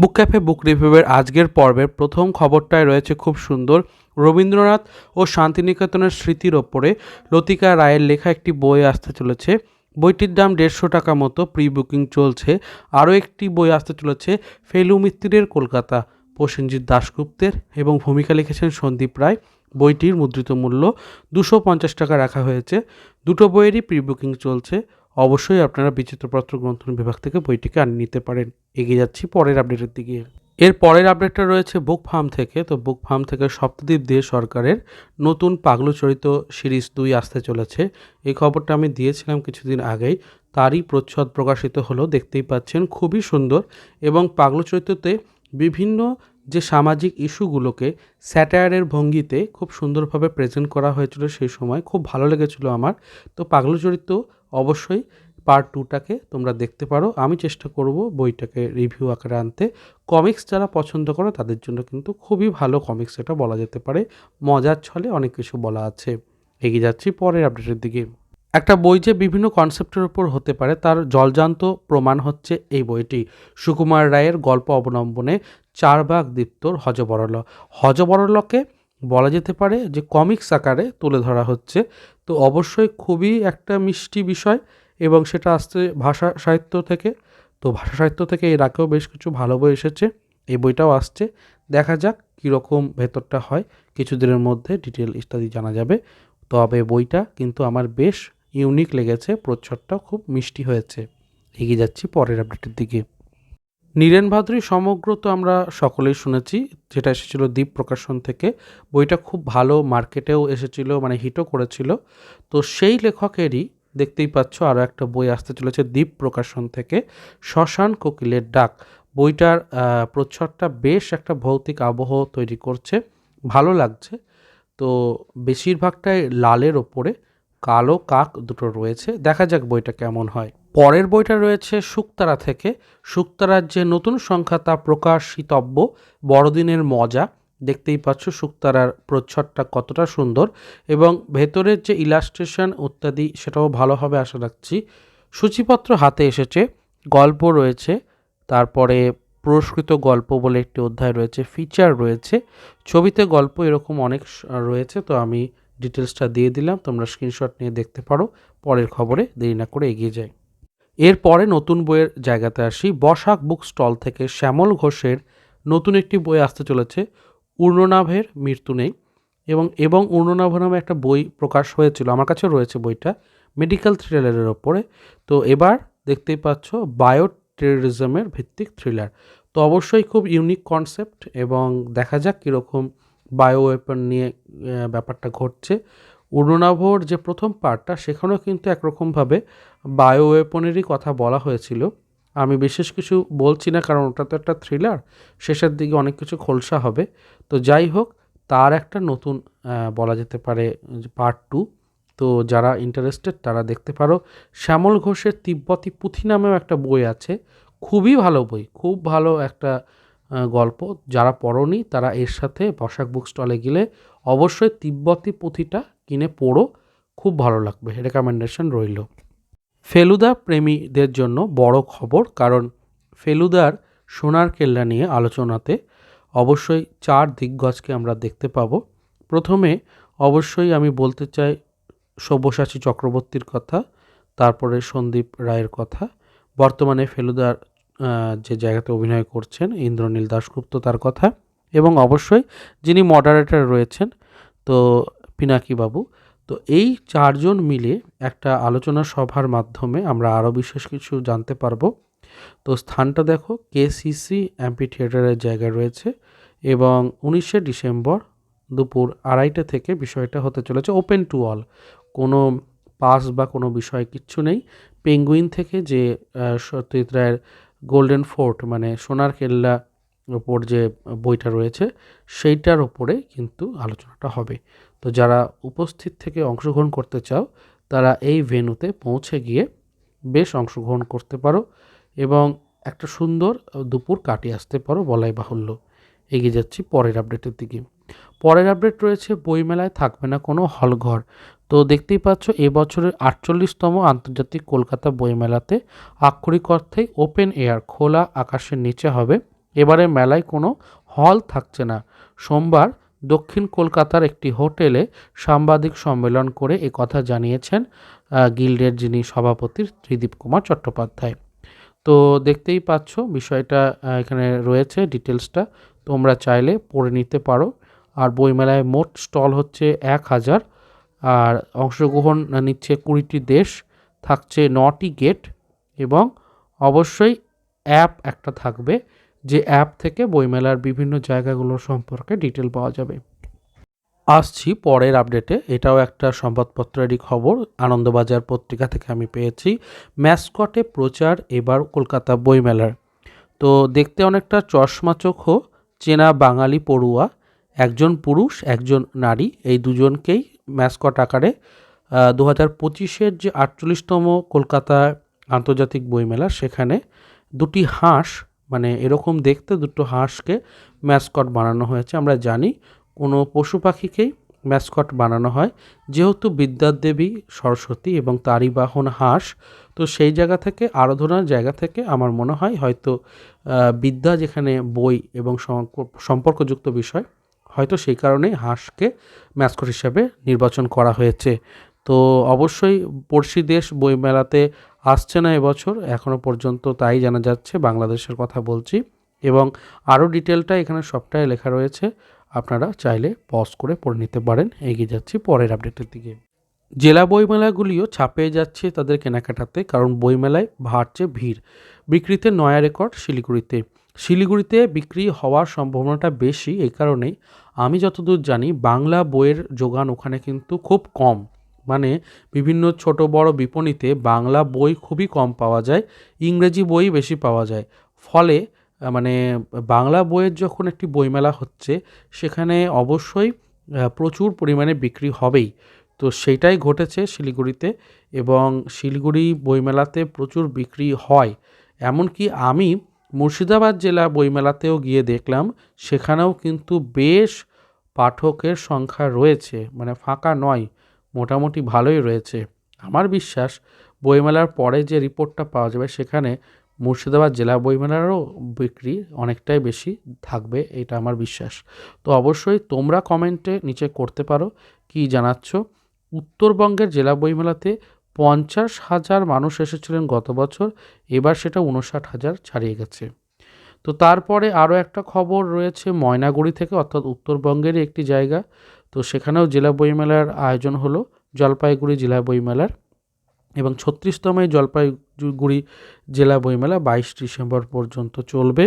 বুক cafe বুক রিভিউয়ের আজকের পর্বের প্রথম খবরটায় রয়েছে খুব সুন্দর। রবীন্দ্রনাথ ও শান্তিনিকেতনের স্মৃতির ওপরে লতিকা রায়ের লেখা একটি বই আসতে চলেছে। বইটির দাম দেড়শো টাকা মতো প্রি বুকিং চলছে। আরও একটি বই আসতে চলেছে, ফেলু মিত্তিরের কলকাতা। প্রসেনজিৎ দাশগুপ্তের এবং ভূমিকা লিখেছেন সন্দীপ রায়। বইটির মুদ্রিত মূল্য দুশো পঞ্চাশ টাকা রাখা হয়েছে। দুটো বইয়েরই প্রি বুকিং চলছে। অবশ্যই আপনারা বিচিত্রপত্র গ্রন্থন বিভাগ থেকে বইটিকে আনিয়ে নিতে পারেন। এগিয়ে যাচ্ছি পরের আপডেটের দিকে। এর পরের আপডেটটা রয়েছে বুক ফার্ম থেকে। তো বুক ফার্ম থেকে সপ্তদ্বীপ দে সরকারের নতুন পাগলু চরিত সিরিজ দুই আসতে চলেছে। এই খবরটা আমি দিয়েছিলাম কিছুদিন আগেই। তারই প্রচ্ছদ প্রকাশিত হলো, দেখতেই পাচ্ছেন, খুবই সুন্দর। এবং পাগলু চরিত্রতে বিভিন্ন যে সামাজিক ইস্যুগুলোকে স্যাটায়ারের ভঙ্গিতে খুব সুন্দরভাবে প্রেজেন্ট করা হয়েছিল সেই সময়, খুব ভালো লেগেছিল আমার। তো পাগলু চরিত্র অবশ্যই পার্ট টুটাকে তোমরা দেখতে পারো। আমি চেষ্টা করব বইটাকে রিভিউ আকারে আনতে। কমিক্স যারা পছন্দ করো তাদের জন্য কিন্তু খুবই ভালো কমিক্স এটা বলা যেতে পারে। মজার ছলে অনেক কিছু বলা আছে। এগিয়ে যাচ্ছি পরের আপডেটের দিকে। একটা বই যে বিভিন্ন কনসেপ্টের উপর হতে পারে তার জলজান্ত প্রমাণ হচ্ছে এই বইটি। সুকুমার রায়ের গল্প অবলম্বনে চারবাগ দীপ্তর হজবরল হজবরলকে বলা যেতে পারে যে কমিক্স আকারে তুলে ধরা হচ্ছে। তো অবশ্যই খুবই একটা মিষ্টি বিষয় এবং সেটা আসছে ভাষা সাহিত্য থেকে। তো ভাষা সাহিত্য থেকে এর আগেও বেশ কিছু ভালো বই এসেছে। এই বইটাও আসছে। দেখা যাক কীরকম ভেতরটা হয়। কিছুদিনের মধ্যে ডিটেল ইত্যাদি জানা যাবে। তবে বইটা কিন্তু আমার বেশ ইউনিক লেগেছে। প্রচ্ছদটাও খুব মিষ্টি হয়েছে। এগিয়ে যাচ্ছি পরের আপডেটের দিকে। নীরেন ভাদ্রী সমগ্র তো আমরা সকলেই শুনেছি, যেটা এসেছিল দ্বীপ প্রকাশন থেকে। বইটা খুব ভালো মার্কেটেও এসেছিল মানে হিটও করেছিল। তো সেই লেখকেরই দেখতেই পাচ্ছ আরও একটা বই আসতে চলেছে দ্বীপ প্রকাশন থেকে, শ্মশান কোকিলের ডাক। বইটার প্রচ্ছদটা বেশ একটা ভৌতিক আবহ তৈরি করছে, ভালো লাগছে। তো বেশিরভাগটাই লালের ওপরে, কালো কাক দুটো রয়েছে। দেখা যাক বইটা কেমন হয়। পরের বইটা রয়েছে শুক্তারা থেকে। শুক্তারার যে নতুন সংখ্যা তা প্রকাশিতব্য। বড়দিনের মজা। দেখতেই পাচ্ছ শুক্তারার প্রচ্ছদটা কতটা সুন্দর এবং ভেতরের যে ইলাস্ট্রেশন ইত্যাদি সেটাও ভালোভাবে আশা রাখছি। সূচিপত্র হাতে এসেছে। গল্প রয়েছে। তারপরে পুরস্কৃত গল্প বলে একটি অধ্যায় রয়েছে। ফিচার রয়েছে। ছবিতে গল্প এরকম অনেক রয়েছে। তো আমি ডিটেলসটা দিয়ে দিলাম। তোমরা স্ক্রিনশট নিয়ে দেখতে পারো। পরের খবরে দেরি না করে এগিয়ে যাই। এরপরে নতুন বইয়ের জায়গাতে আসি। বসাক বুক স্টল থেকে শ্যামল ঘোষের নতুন একটি বই আসতে চলেছে, উর্ণনাভের মৃত্যু নেই এবং এবং উর্ণনাভ নামে একটা বই প্রকাশ হয়েছিল, আমার কাছে রয়েছে বইটা, মেডিকেল থ্রিলারের ওপরে। তো এবার দেখতেই পাচ্ছ বায়ো টেররিজমের ভিত্তিক থ্রিলার। তো অবশ্যই খুব ইউনিক কনসেপ্ট এবং দেখা যাক কীরকম বায়ো ওয়েপন নিয়ে ব্যাপারটা ঘটছে। উড়নাভোর যে প্রথম পার্টটা সেখানেও কিন্তু একরকমভাবে বায়ো ওয়েপনেরই কথা বলা হয়েছিল। আমি বিশেষ কিছু বলছি না, কারণ ওটা তো একটা থ্রিলার শেষের দিকে অনেক কিছু খোলসা হবে। তো যাই হোক, তার একটা নতুন বলা যেতে পারে পার্ট টু তো যারা ইন্টারেস্টেড তারা দেখতে পারো, শ্যামল ঘোষের তিব্বতী পুঁথি নামেও একটা বই আছে। খুবই ভালো বই, খুব ভালো একটা গল্প। যারা পড়নি, তারা এর সাথে বসাক বুক স্টলে গেলে অবশ্যই তিব্বতী পুঁথিটা কিনে পড়ো, খুব ভালো লাগবে। রেকমেন্ডেশন রইল। ফেলুদা প্রেমীদের জন্য বড় খবর, কারণ ফেলুদার সোনার কেল্লা নিয়ে আলোচনাতে অবশ্যই চার দিগ্গজকে আমরা দেখতে পাব। প্রথমে অবশ্যই আমি বলতে চাই সব্যসাচী চক্রবর্তীর কথা, তারপরে সন্দীপ রায়ের কথা। বর্তমানে ফেলুদার যে জায়গাতে অভিনয় করছেন ইন্দ্রনীল দাশগুপ্ত তার কথা। এবং অবশ্যই যিনি মডারেটর রয়েছেন, তো পিনাকি বাবু। তো এই চারজন মিলে একটা আলোচনা সভার মাধ্যমে আমরা আরও বিশেষ কিছু জানতে পারব। তো স্থানটা দেখো, কেসিসি অ্যাম্পি থিয়েটারের জায়গা রয়েছে এবং উনিশে ডিসেম্বর দুপুর আড়াইটা থেকে বিষয়টা হতে চলেছে ওপেন টু অল। কোনো পাস বা কোনো বিষয় কিচ্ছু নেই। পেঙ্গুইন থেকে যে সত্যজিৎ রায়ের গোল্ডেন ফোর্ট মানে সোনার কেল্লা ওপর যে বইটা রয়েছে, সেইটার ওপরে কিন্তু আলোচনাটা হবে। তো যারা উপস্থিত থেকে অংশগ্রহণ করতে চাও, তারা এই ভেনুতে পৌঁছে গিয়ে বেশ অংশগ্রহণ করতে পারো এবং একটা সুন্দর দুপুর কাটিয়ে আসতে পারো বলাই বাহুল্য। এগিয়ে যাচ্ছি পরের আপডেটের দিকে। পরের আপডেট রয়েছে, বইমেলায় থাকবে না কোনো হলঘর। তো দেখতেই পাচ্ছ এবছরের আটচল্লিশতম আন্তর্জাতিক কলকাতা বইমেলাতে আক্ষরিক অর্থে ওপেন এয়ার, খোলা আকাশের নিচে হবে। এবারে মেলায় কোনো হল থাকছে না। সোমবার দক্ষিণ কলকাতার একটি হোটেলে সাংবাদিক সম্মেলন করে এ কথা জানিয়েছেন গিল্ডের যিনি সভাপতি ত্রিদীপ কুমার চট্টোপাধ্যায়। তো দেখতেই পাচ্ছ, বিষয়টা এখানে রয়েছে ডিটেলসটা। তোমরা চাইলে পড়ে নিতে পারো। আর বইমেলায় মোট স্টল হচ্ছে এক হাজার। আর অংশগ্রহণ নিচ্ছে কুড়িটি দেশ, থাকছে নটি গেট এবং অবশ্যই অ্যাপ একটা থাকবে। যে অ্যাপ থেকে বইমেলার বিভিন্ন জায়গাগুলো সম্পর্কে ডিটেল পাওয়া যাবে। আসছি পরের আপডেটে এটাও একটা সংবাদপত্রেরই খবর। আনন্দবাজার পত্রিকা থেকে আমি পেয়েছি। ম্যাসকটে প্রচার, এবার কলকাতা বইমেলার। তো দেখতে অনেকটা চশমা চোখো, চেনা বাঙালি পড়ুয়া, একজন পুরুষ, একজন নারী, এই দুজনকেই ম্যাসকট আকারে দু হাজার পঁচিশের যে আটচল্লিশতম কলকাতা আন্তর্জাতিক বইমেলা, সেখানে দুটি হাঁস মানে এরকম দেখতে দুটো হাঁসকে ম্যাসকট বানানো হয়েছে, আমরা জানি। কোনো পশু পাখিকেই ম্যাসকট বানানো হয়। যেহেতু বিদ্যার দেবী সরস্বতী এবং তারই বাহন হাঁস, তো সেই জায়গা থেকে, আরাধনার জায়গা থেকে আমার মনে হয় হয়তো বিদ্যা যেখানে বই এবং সম্পর্কযুক্ত বিষয়, হয়তো সেই কারণেই হাঁসকে ম্যাসকট হিসাবে নির্বাচন করা হয়েছে। তো অবশ্যই পড়শি দেশ বইমেলাতে আসছে না এবছর এখনও পর্যন্ত তাই জানা যাচ্ছে, বাংলাদেশের কথা বলছি এবং আরও ডিটেলটা এখানে সবটাই লেখা রয়েছে, আপনারা চাইলে পজ করে পড়ে নিতে পারেন, এগিয়ে যাচ্ছি পরের আপডেটের দিকে। জেলা বইমেলাগুলিও ছাপিয়ে যাচ্ছে তাদের কেনাকাটাতে, কারণ বইমেলায় বাড়ছে ভিড়। বিক্রিতে নয়া রেকর্ড শিলিগুড়িতে। শিলিগুড়িতে বিক্রি হওয়ার সম্ভাবনাটা বেশি এই কারণেই আমি যতদূর জানি বাংলা বইয়ের যোগান ওখানে কিন্তু খুব কম। মানে বিভিন্ন ছোট বড় বিপণীতে বাংলা বই খুবই কম পাওয়া যায়, ইংরেজি বই বেশি পাওয়া যায়। ফলে মানে বাংলা বইয়ের যখন একটি বইমেলা হচ্ছে, সেখানে অবশ্যই প্রচুর পরিমাণে বিক্রি হবেই। তো সেটাই ঘটেছে শিলিগুড়িতে এবং শিলিগুড়ি বইমেলাতে প্রচুর বিক্রি হয়। এমনকি আমি মুর্শিদাবাদ জেলা বইমেলাতেও গিয়ে দেখলাম, সেখানেও কিন্তু বেশ পাঠকের সংখ্যা রয়েছে মানে ফাঁকা নয়। মোটামুটি ভালোই রয়েছে। আমার বিশ্বাস বইমেলার পরে যে রিপোর্টটা পাওয়া যাবে সেখানে মুর্শিদাবাদ জেলা বইমেলারও বিক্রি অনেকটাই বেশি থাকবে, এটা আমার বিশ্বাস। তো অবশ্যই তোমরা কমেন্টে নিচে করতে পারো কি জানাচ্ছ। উত্তরবঙ্গের জেলা বইমেলাতে পঞ্চাশ হাজার মানুষ এসেছিলেন গত বছর, এবার সেটা উনষাট হাজার ছাড়িয়ে গেছে। তো তারপরে আরও একটা খবর রয়েছে ময়নাগুড়ি থেকে, অর্থাৎ উত্তরবঙ্গেরই একটি জায়গা। তো সেখানেও জেলা বইমেলার আয়োজন হলো, জলপাইগুড়ি জেলা বইমেলার এবং ছত্রিশতম এই জলপাইগুড়ি জেলা বইমেলা বাইশ ডিসেম্বর পর্যন্ত চলবে।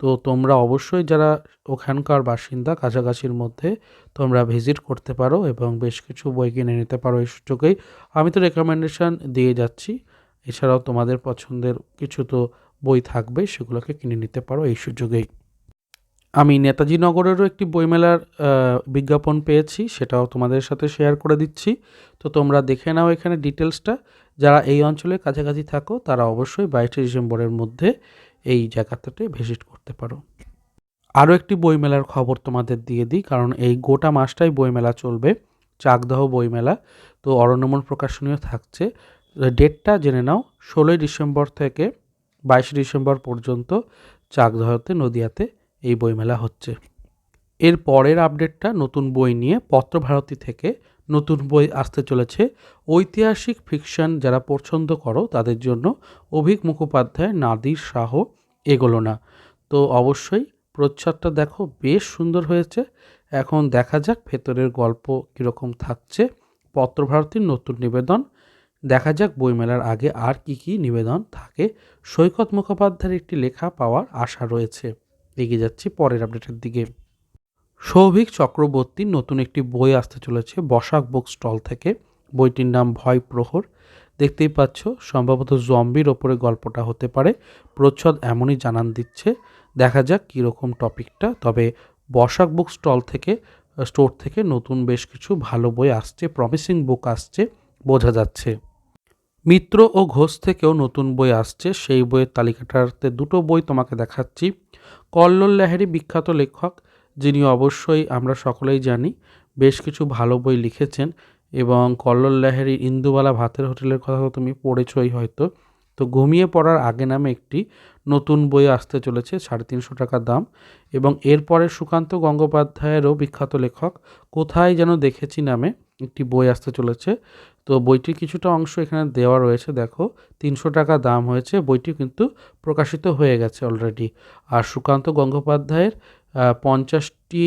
তো তোমরা অবশ্যই যারা ওখানকার বাসিন্দা, কাছাকাছির মধ্যে তোমরা ভিজিট করতে পারো এবং বেশ কিছু বই কিনে নিতে পারো এই সুযোগেই। আমি তো রেকমেন্ডেশন দিয়ে যাচ্ছি, এছাড়াও তোমাদের পছন্দের কিছু তো বই থাকবে সেগুলোকে কিনে নিতে পারো এই সুযোগেই। আমি নেতাজি নগরেরও একটি বইমেলার বিজ্ঞাপন পেয়েছি, সেটাও তোমাদের সাথে শেয়ার করে দিচ্ছি। তো তোমরা দেখে নাও এখানে ডিটেলসটা যারা এই অঞ্চলের কাছাকাছি থাকো, তারা অবশ্যই বাইশে ডিসেম্বরের মধ্যে এই জায়গাটাতে ভিজিট করতে পারো। আরও একটি বইমেলার খবর তোমাদের দিয়ে দিই, কারণ এই গোটা মাসটাই বইমেলা চলবে, চাকদহ বইমেলা। তো অরণ্যমন প্রকাশনীয় থাকছে। ডেটটা জেনে নাও, ষোলোই ডিসেম্বর থেকে বাইশে ডিসেম্বর পর্যন্ত চাকদহতে, নদিয়াতে এই বইমেলা হচ্ছে। এর পরের আপডেটটা নতুন বই নিয়ে পত্রভারতী থেকে নতুন বই আসতে চলেছে। ঐতিহাসিক ফিকশন যারা পছন্দ করো, তাদের জন্য অভিক মুখোপাধ্যায়, নাদির শাহ এগোলো না। তো অবশ্যই প্রচ্ছদটা দেখো, বেশ সুন্দর হয়েছে। এখন দেখা যাক ভেতরের গল্প কীরকম থাকছে। পত্রভারতীর নতুন নিবেদন। দেখা যাক বইমেলার আগে আর কি কি নিবেদন থাকে। সৈকত মুখোপাধ্যায়ের একটি লেখা পাওয়ার আশা রয়েছে। এগিয়ে যাচ্ছি পরের আপডেটের দিকে। সৌভিক চক্রবর্তীর নতুন একটি বই আসতে চলেছে বসাক বুক স্টল থেকে। বইটির নাম ভয় প্রহর। দেখতেই পাচ্ছ, সম্ভবত জম্বির ওপরে গল্পটা হতে পারে। প্রচ্ছদ এমনই জানান দিচ্ছে, দেখা যাক কীরকম টপিকটা। তবে বসাক বুক স্টল থেকে, স্টোর থেকে নতুন বেশ কিছু ভালো বই আসছে প্রমিসিং বুক আসছে, বোঝা যাচ্ছে। মিত্র ও ঘোষ থেকেও নতুন বই আসছে। সেই বইয়ের তালিকাটাতে দুটো বই তোমাকে দেখাচ্ছি। কল্লোল লাহেরি বিখ্যাত লেখক, যিনি অবশ্যই আমরা সকলেই জানি, বেশ কিছু ভালো বই লিখেছেন এবং কল্লোল লাহেরি ইন্দুবালা ভাতের হোটেলের কথা তো তুমি পড়েছই হয়তো। তো ঘুমিয়ে পড়ার আগে নামে একটি নতুন বই আসতে চলেছে, সাড়ে তিনশো টাকা দাম। এবং এরপরে সুকান্ত গঙ্গোপাধ্যায়েরও বিখ্যাত লেখক, কোথায় যেন দেখেছি নামে একটি বই আসতে চলেছে। তো বইটির কিছুটা অংশ এখানে দেওয়া রয়েছে, দেখো। তিনশো টাকা দাম হয়েছে, বইটি কিন্তু প্রকাশিত হয়ে গেছে অলরেডি আর সুকান্ত গঙ্গোপাধ্যায়ের পঞ্চাশটি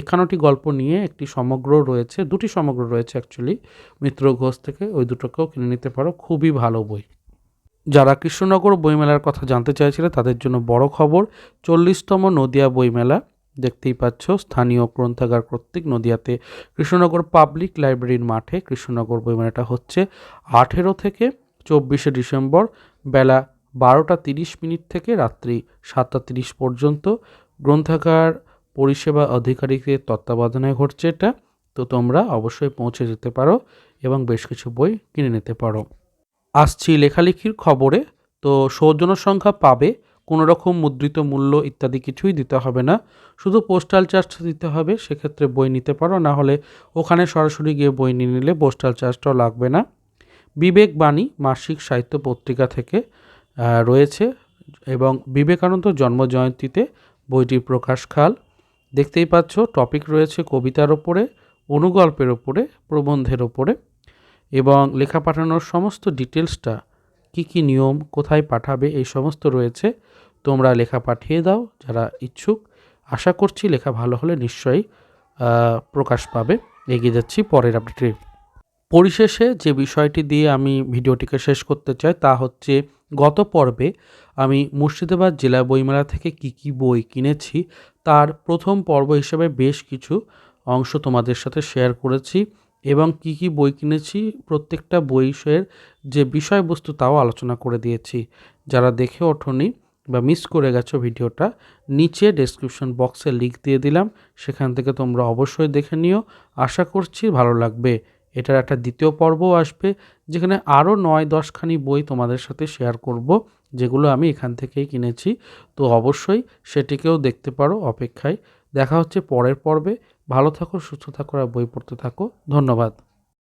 একান্নটি গল্প নিয়ে একটি সমগ্র রয়েছে, দুটি সমগ্র রয়েছে অ্যাকচুয়ালি মিত্র ঘোষ থেকে ওই দুটোকেও কিনে নিতে পারো, খুবই ভালো বই। যারা কৃষ্ণনগর বইমেলার কথা জানতে চাইছিলে তাদের জন্য বড় খবর, চল্লিশতম নদিয়া বইমেলা। দেখতেই পাচ্ছ, স্থানীয় গ্রন্থাগার কর্তৃক নদিয়াতে কৃষ্ণনগর পাবলিক লাইব্রেরির মাঠে কৃষ্ণনগর বইমেলাটা হচ্ছে আঠেরো থেকে চব্বিশে ডিসেম্বর বেলা বারোটা তিরিশ মিনিট থেকে রাত্রি সাতটা তিরিশ পর্যন্ত। গ্রন্থাগার পরিষেবা আধিকারিকের তত্ত্বাবধানে ঘটছে এটা। তো তোমরা অবশ্যই পৌঁছে যেতে পারো এবং বেশ কিছু বই কিনে নিতে পারো। আসছি লেখালেখির খবরে। তো সৌজন্য সংখ্যা পাবে কোনো রকম মুদ্রিত মূল্য ইত্যাদি কিছুই দিতে হবে না। শুধু পোস্টাল চার্জটা দিতে হবে, সেক্ষেত্রে বই নিতে পারো, না হলে ওখানে সরাসরি গিয়ে বই নিয়ে নিলে পোস্টাল চার্জটাও লাগবে না। বিবেক বাণী, মাসিক সাহিত্য পত্রিকা থেকে রয়েছে এবং বিবেকানন্দ জন্মজয়ন্তীতে বইটির প্রকাশকাল দেখতেই পাচ্ছ টপিক রয়েছে কবিতার ওপরে, অনুগল্পের ওপরে, প্রবন্ধের ওপরে এবং লেখা পাঠানোর সমস্ত ডিটেলসটা কী কী নিয়ম, কোথায় পাঠাবে, এই সমস্ত রয়েছে। তোমরা লেখা পাঠিয়ে দাও, যারা ইচ্ছুক। আশা করছি লেখা ভালো হলে নিশ্চয়ই প্রকাশ পাবে। এগিয়ে যাচ্ছি পরের আপডেটে। পরিশেষে যে বিষয়টি দিয়ে আমি ভিডিওটিকে শেষ করতে চাই, তা হচ্ছে গত পর্বে আমি মুর্শিদাবাদ জেলা বইমেলা থেকে কি কি বই কিনেছি, তার প্রথম পর্ব হিসেবে বেশ কিছু অংশ তোমাদের সাথে শেয়ার করেছি এবং কি কি বই কিনেছি, প্রত্যেকটা বইয়ের যে বিষয়বস্তু তাও আলোচনা করে দিয়েছি। যারা দেখে ওঠোনি বা মিস করে গেছো ভিডিওটা, নিচে ডেসক্রিপশন বক্সে লিঙ্ক দিয়ে দিলাম। সেখান থেকে তোমরা অবশ্যই দেখে নিও। আশা করছি ভালো লাগবে। এটার একটা দ্বিতীয় পর্বও আসবে, যেখানে আরও নয় দশখানি বই তোমাদের সাথে শেয়ার করব, যেগুলো আমি এখান থেকেই কিনেছি। তো অবশ্যই সেটিকেও দেখতে পারো অপেক্ষায়। দেখা হচ্ছে পরের পর্বে। ভালো থাকো, সুস্থ থাকো আর বই পড়তে থাকো। ধন্যবাদ।